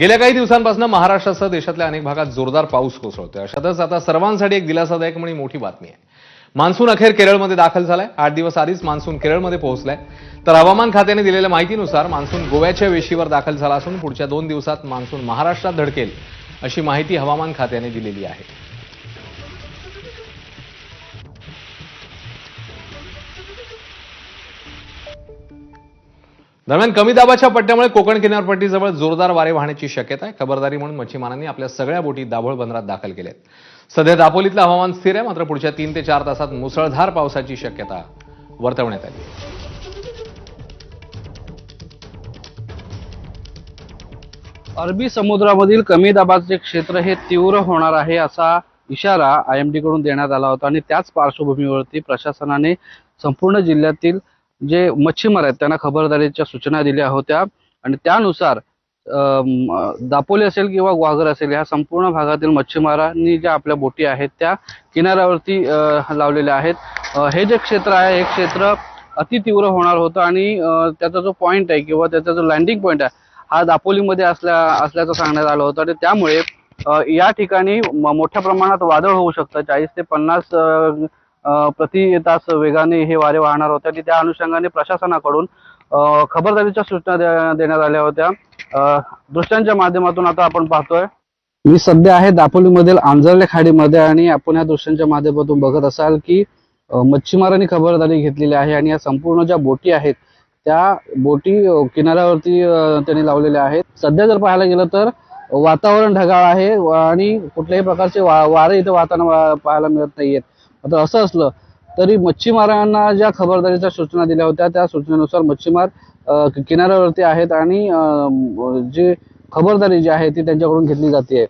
गेल्या काही दिवसांपासून महाराष्ट्रासह देशातल्या अनेक भागात जोरदार पाऊस कोसळतोय. अशातच आता सर्वांसाठी एक दिलासादायक म्हणजे मोठी बातमी आहे. मान्सून अखेर केरळमध्ये दाखल झालाय. आठ दिवस आधीच मान्सून केरळमध्ये पोहोचलाय. तर हवामान खात्याने दिलेल्या माहितीनुसार मान्सून गोव्याच्या वेशीवर दाखल झाला असून पुढच्या दोन दिवसात मान्सून महाराष्ट्रात धडकेल अशी माहिती हवामान खात्याने दिलेली आहे. दरम्यान कमी दाबाच्या पट्ट्यामुळे कोकण किनारपट्टीजवळ जोरदार वारे वाहण्याची शक्यता आहे खबरदारी म्हणून मच्छीमारांनी आपल्या सगळ्या बोटी दाभोळ बंदरात दाखल केल्या आहेत सध्या दापोलीतलं हवामान स्थिर आहे मात्र पुढच्या तीन ते चार तासात मुसळधार पावसाची शक्यता वर्तवण्यात आली आहे. अरबी समुद्रामधील कमी दाबाचे क्षेत्र हे तीव्र होणार आहे असा इशारा आय एमकडून देण्यात आला होता आणि त्याच पार्श्वभूमीवरती प्रशासनाने संपूर्ण जिल्ह्यातील जे मच्छीमार आहेत त्यांना खबरदारीच्या सूचना दिल्या होत्या. आणि त्यानुसार दापोली असेल किंवा ग्वाघर असेल ह्या संपूर्ण भागातील मच्छीमारांनी ज्या आपल्या बोटी आहेत त्या किनाऱ्यावरती लावलेल्या आहेत. हे जे क्षेत्र आहे हे क्षेत्र अति तीव्र होणार होतं आणि त्याचा जो पॉईंट आहे किंवा त्याचा जो लँडिंग पॉईंट आहे हा दापोलीमध्ये असल्या असल्याचं सांगण्यात आलं होतं. आणि त्यामुळे या ठिकाणी मोठ्या प्रमाणात वादळ होऊ शकतं. चाळीस ते पन्नास प्रति तास वेगाने हे वारे वाहणार होते आणि त्या अनुषंगाने प्रशासनाकडून खबरदारीच्या सूचना देण्यात आल्या होत्या. दृश्यांच्या माध्यमातून आता आपण पाहतोय. मी सध्या आहे दापोलीमधील आंजर्ले खाडीमध्ये आणि आपण या दृश्यांच्या माध्यमातून बघत असाल की मच्छीमारांनी खबरदारी घेतलेली आहे आणि या संपूर्ण ज्या बोटी आहेत त्या बोटी किनाऱ्यावरती त्यांनी लावलेल्या आहेत. सध्या जर पाहायला गेलं तर वातावरण ढगाळ आहे आणि कुठल्याही प्रकारचे वा वारे इथं वाहताना वा- पाहायला मिळत नाहीयेत. आता असं असलं तरी मच्छीमारांना ज्या खबरदारीच्या सूचना दिल्या होत्या त्या सूचनेनुसार मच्छीमार किनाऱ्यावरती आहेत आणि जी खबरदारी जी आहे ती त्यांच्याकडून घेतली जाते.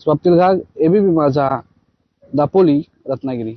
स्वप्नील घाग एबीपी माझा दापोली रत्नागिरी.